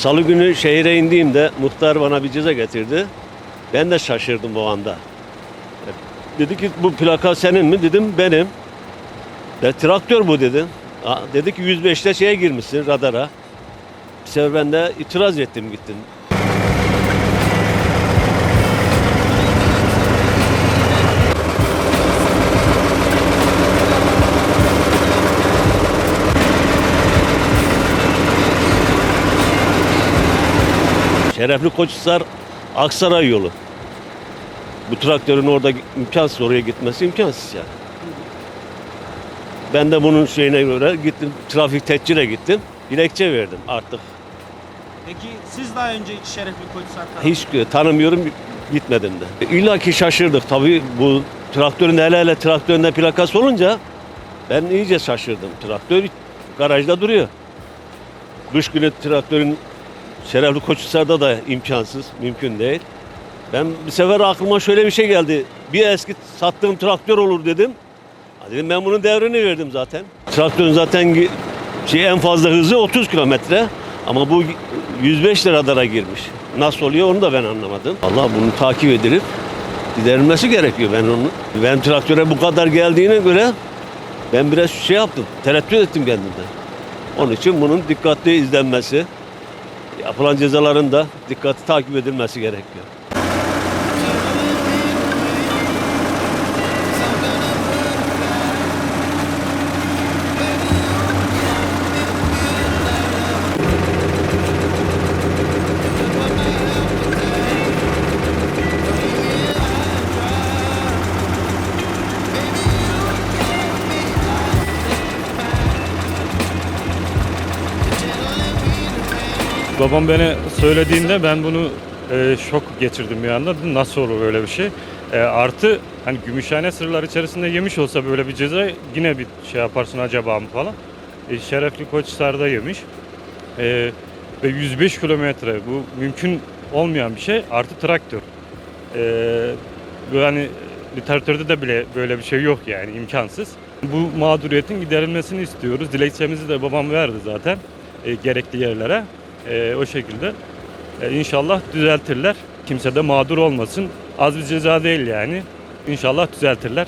Salı günü şehire indiğimde muhtar bana bir ceza getirdi. Ben de şaşırdım o anda. Dedi ki bu plaka senin mi? Dedim benim. De traktör bu dedim. Dedi ki 105'te şeye girmişsin radara. Bir sefer ben de itiraz ettim gittim. Şerefli Koçhisar Aksaray yolu. Bu traktörün orada imkansız oraya gitmesi imkansız yani. Ben de bunun şeyine göre gittim trafik tetcile gittim. Dilekçe verdim artık. Peki siz daha önce hiç Şerefli Koçhisar Hiç tanımıyorum gitmedim de. İlla ki şaşırdık tabii bu traktörün hele hele traktöründe plakası olunca ben iyice şaşırdım. Traktör garajda duruyor. Kış günü traktörün Şerefli Koçhisar'da da imkansız, mümkün değil. Ben bir sefer aklıma şöyle bir şey geldi. Bir eski sattığım traktör olur dedim. Ha Dedim ben bunun devrini verdim zaten. Traktörün zaten şey en fazla hızı 30 kilometre. Ama bu 105 liralara girmiş. Nasıl oluyor onu da ben anlamadım. Allah bunu takip edilip giderilmesi gerekiyor ben onu. Ben traktöre bu kadar geldiğine göre ben biraz şey yaptım. Tereddüt ettim kendimden. Onun için bunun dikkatli izlenmesi, yapılan cezaların da dikkatli takip edilmesi gerekiyor. Babam beni söylediğinde ben bunu e, şok geçirdim bir anda. Nasıl olur böyle bir şey? E, artı hani Gümüşhane sırlar içerisinde yemiş olsa böyle bir ceza yine bir şey yaparsın acaba mı falan. E, Şerefli Koçhisar'da yemiş. E, ve 105 kilometre bu mümkün olmayan bir şey artı traktör. E, bu hani literatürde de bile böyle bir şey yok yani imkansız. Bu mağduriyetin giderilmesini istiyoruz. Dilekçemizi de babam verdi zaten e, gerekli yerlere. E, o şekilde e, inşallah düzeltirler. Kimse de mağdur olmasın. Az bir ceza değil yani. İnşallah düzeltirler.